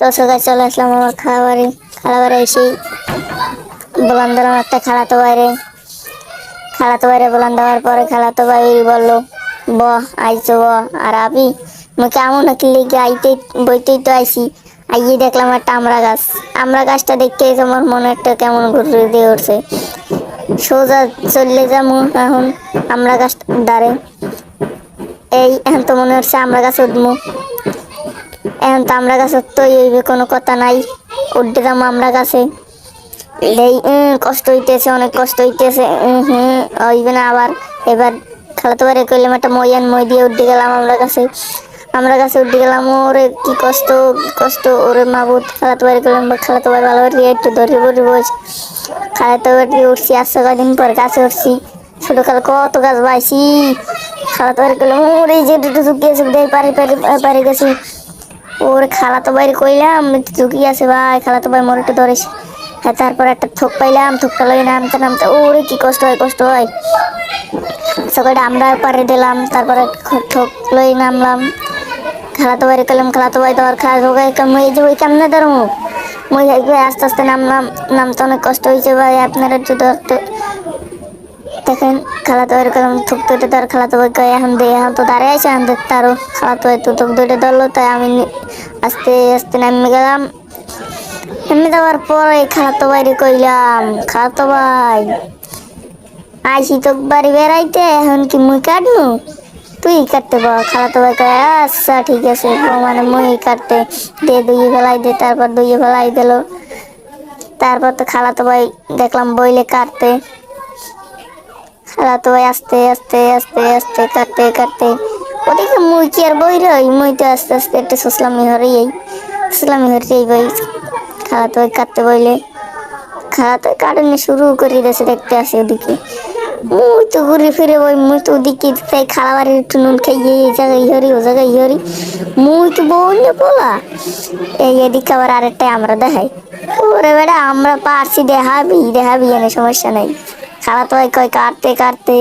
তো সকাল চলে আসলাম আমার খাবারে খাবারে এসে বলান দিলাম একটা খালাতো বাইরে। খালাতো বাইরে বলান দেওয়ার পরে খালাতো ভাই বলল, ব আইসো ব, আর আবি? মুই কেমন কিলে কি আইতে বইতেই তো আইসি আইয়ে দেখলাম একটা আমড়া গাছ। আমড়া গাছটা দেখতে আমার মনে কেমন ঘুরে দিয়ে উঠছে। সোজা চললে যাব এখন আমড়া গাছ দাঁড়ে এই, এখন তো মনে হচ্ছে আমরা গাছ উঠবো। এখন তো আমরা গাছের তো এইবে কোনো কথা নাই। উঠতে যাব আমরা গাছে। এই কষ্ট হইতেছে, অনেক কষ্ট হইতেছে। হুম, হইবে না আবার। এবার খেলাতে পারে করলাম, একটা মইয়ান মই দিয়ে উঠতে গেলাম আমরা কাছে আমরা কাছে উঠতে গেলাম, ওরে কি কষ্ট কষ্ট, ওরে মাবুত খেলাতে পারে করলাম খেলাতে পারে ভালো করে একটু ধরে পড়ে বস খেলাতে পারে উঠছি আসছে কদিন পর গাছে উঠছি। ছোটকালে কত গাছ বাইছি খেলাতে পারে করলাম ওরে যে দুটো ঝুঁকিয়েছে পারে পারে পারে গেছি। ওর খালা তো বাইরে কইলাম ঝুঁকি আছে ভাই, খালা তো ভাই মোরটা ধরিস হ্যাঁ তারপর একটা থোক পাইলাম, থোকটা লই নামতে নামতে, ওরে কি কষ্ট হয় কষ্ট হয়। সকালটা আমরা পারে দিলাম, তারপরে থোক লই নামলাম। খালা তো বাইরে করলাম খালা তো ভাই তো আর খালা ভাই মই যে ওই কেমনে ধরবো মই আস্তে আস্তে নামলাম, নামতে অনেক কষ্ট হয়েছে ভাই, আপনারা একটু ধরতে দেখেন খালাতো করলাম থুক দুটো ধর খালাতো ভাই কয় এখন দে এখন তো দাঁড়িয়ে আছে, এখন দেখতে আরও খালাতো তো থুক দুটো ধরলো, তাই আমি আস্তে আস্তে নামে গেলাম। নেমে যাওয়ার পরে খালাতো বাইরে কইলাম, খালাতো ভাই আইসি তো বাড়ি বেড়াইতে, এখন কি মুই কাটবো তুই কাটতে পার খালাতো ভাই কয় আচ্ছা ঠিক আছে মানে মুই কাটতে। দে দুইয়ে ফেলাই দে, তারপর দুইয়ে ফেলাই দিল। তারপর তো খালাতো ভাই দেখলাম বইলে কাটতে। ভাই আস্তে আস্তে আস্তে আস্তে, কাটতে কাটতে। ওদিকে মুই কি আর বই রই? মুই তো আস্তে আস্তে একটা সুসলামি হরেই সুসলামি হরেই বই। খালাতো ভাই কাটতে বইলে। খালাতো ভাই কাটনে শুরু করে দিয়েছে, দেখতে আসে ওদিকে। মুই তো ঘুরে ফিরে বই, মুই তো ওদিকে তাই খালাবারের একটু নুন খাইয়ে এই জায়গায় হরি, ও জায়গায় হরি। মুই তো বউনে বলা এই এদিকে আবার আরেকটাই আমরা দেখাই। ওরে বেড়া আমরা পারছি দেখাবি দেখাবি, এনে সমস্যা নাই। খালাতো ভাই কয় কাটতে কাটতে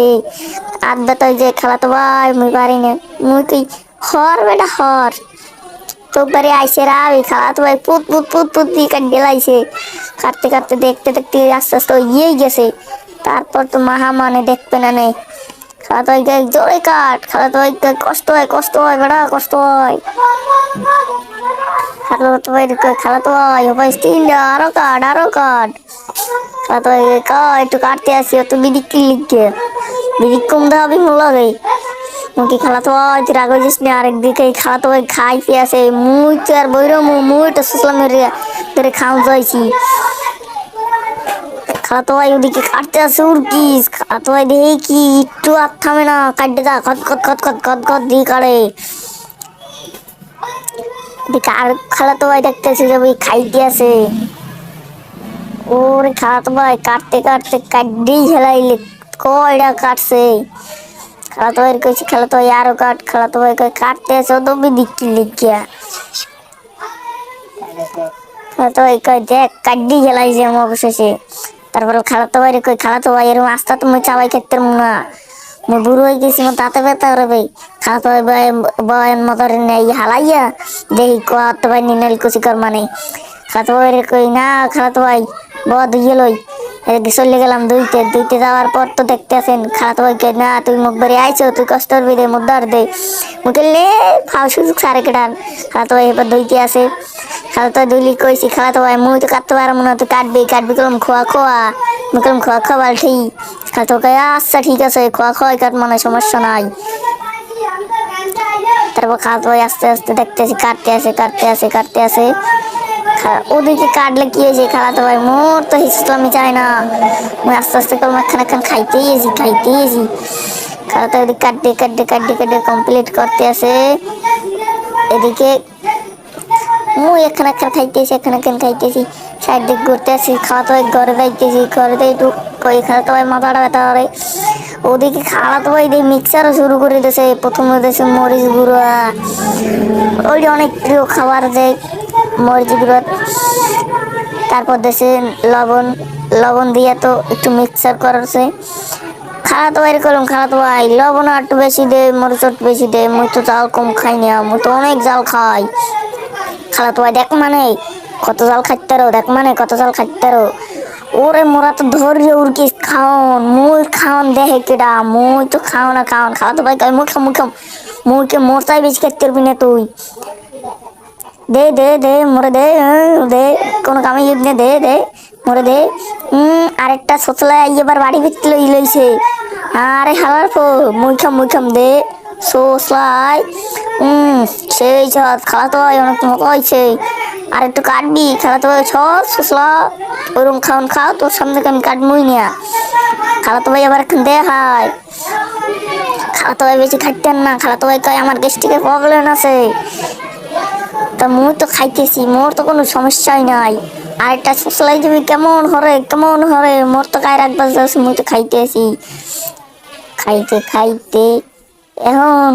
আড্ডা তো যে খালাতো ভাই, মুই পারি না। মুই কই, হর বেটা, হর। তো বারে আইসে রাবি খালাতো ভাই, পুত পুত পুত পুত দিয়ে কাট গেলাইছে কাটতে কাটতে দেখতে দেখতে আস্তে আস্তে ইয়েই গেছে। তারপর তো মাহা মানে দেখবে না নেই ভাই কয় জোরে কাট। ভাই কয় কষ্ট হয় কষ্ট হয় বেড়া কষ্ট হয়। কয় খালাতো ভাই ও ভাই স্টিল আরও কাট আরও কাট। একটু কাটতে আসি তো বিদিক লিখে বিদিক কম দেওয়া মূল লাগে মুখে ভাই, তুই রাগ হয়েছিস না? আরেকদিকে খালাতো ভাই খাইতে আসে। মুই তো আর বইর মুই তো ধরে খাওয়া যাইছি। খালাতো ভাই, ওদিকে কাটতে আসে, উড়কিস। খালাতো ভাই, দেখি, একটু আর থামে না, কাটতে যা, খত খত খত খত খত খত, দিয়ে এদিকে আর খালাতো ভাই দেখতেছে যে, ওই খাইতে আছে ওরে খালাতো ভাই, কাটতে কাটতে কাটতেই হেলাইলে। কয়টা কাটছে খালাতো ভাই কইছে খালাতো ভাই আরও কাট, খালাতো ভাই কই কাটতে আছে তো বিদিকি লিখিয়া। খালাতো ভাই কই দেখ কাড্ডি খেলাইছে আমার অবশেষে। তারপরে খালাতো ভাই কই, খালাতো ভাই এরকম আস্তা তুমি চাবাই খেতে না মই বুড়ো হয়ে গেছি আমার তাতে ব্যথা করে ভাই। খালাতো ভাই ভাই বয়েন মতরে নেই, হালাইয়া দেখি কত ভাই নিনাল কুচি কর মানে। খালাতো ভাই কই, না, খালাতো ভাই ব দুইয়ে লই এদিকে চলে গেলাম দুইতে দুইতে যাওয়ার পর তো দেখতে আছেন খালাতো ভাই কই না, তুই মুখ বেরিয়ে আইছো, তুই কষ্ট করবি দে, মুখ মুদার দে। মুখে লে ফাও সুযোগ সারে কেটান। খালাতো ভাই এবার দুইতে আছে। খালাতো দুইলি কইছি খালাতো ভাই, মুই তো কাটতে পারব না, তুই কাটবি কাটবি কলম খোয়া খোয়া, মুই কলম খোয়া খাওয়া ঠিক। খালাতো কই আচ্ছা ঠিক আছে, খোয়া খোয়াই কাট মানে সমস্যা নাই। তারপর খালাতো ভাই আস্তে আস্তে দেখতেছি, কাটতে আছে কাটতে আছে কাটতে আছে। ওদিকে কাটলে কি হয়েছে খালাতো ভাই? মোর তো হিসলামি চাই না। মুই আস্তে আস্তে করে একখান একখান খাইতেই এসি খাইতেই এসি খালাতো ওদিকে কাটতে কাটতে কাটতে কাটতে কমপ্লিট করতে আসে এদিকে মুই এখানে এখানে খাইতেছি এখানে এখানে খাইতেছি সাইড দিক ঘুরতে আসি খাওয়া তো ঘরে যাইতেছি ঘরে দিয়ে একটু কই খাওয়া তো মাথাটা ব্যথা করে। ওদিকে খাওয়া তো দিয়ে মিক্সারও শুরু করে দিয়েছে প্রথমে দিয়েছে মরিচ গুঁড়া। ওই অনেক প্রিয় খাবার যে মরিচ গুঁড়া তারপর দেশে লবণ লবণ দিয়ে তো একটু মিক্সার করেছে। খাওয়া তো করলাম খাওয়া তো ভাই, লবণ একটু বেশি দে, মরিচ একটু বেশি দে, মুই তো জাল কম খাই না, মুই তো অনেক জাল খাই। খালা তো ভাই, দেখ মানে কত জাল খাইতারো দেখ মানে কত জাল খাইতারো ওরে মোরা তো ধরি উড়কি খাওন, মুই খাওন দেখে কেডা, মুই তো খাও না খাওন। খাওয়া তো ভাই মুই খাম খাম মুইকে মোরটাই বেশি খাইতে পারবি না তুই? দে দে দে, মোরে দে দে, কোনো কামে ইউজ নে দে দে, মোরে দে। আরেকটা সোচলায় এবার বাড়ি ভিত্তি লই লইছে। আরে হালার পো মুই খাম মুই খাম দে, সোসলাই। উম, সেই ছাদ, খালা তো হয় অনেক মতো হয়েছে আর একটু কাটবি, খালা তো ছ সোসলা ওরকম খাওন খাও, তোর সামনে আমি কাটবই না খালা তো ভাই আবার এখন দেখায়। খালা তো ভাই বেশি খাইতেন না, খালা তো ভাই কয় আমার গ্যাস্ট্রিকের প্রবলেম আছে। তা মুই তো খাইতেছি, মোর তো কোনো সমস্যাই নাই। আর একটা সুসলাই তুমি কেমন হরে কেমন হরে, মোর তো গায়ে রাখবার যাচ্ছে মুই তো খাইতেছি। খাইতে খাইতে, এখন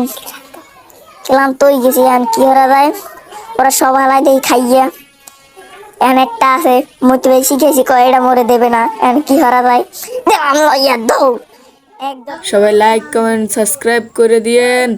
ক্লান্ত হয়ে গেছি, এখন কি হরা যায়? ওরা সব হালাই দেই খাইয়া। এখন একটা আছে, মুই তো বেশি খেয়েছি, কয় এটা মরে দেবে না, এখন কি হরা যায়? লইয়া দৌ সবাই লাইক কমেন্ট সাবস্ক্রাইব করে দিয়েন।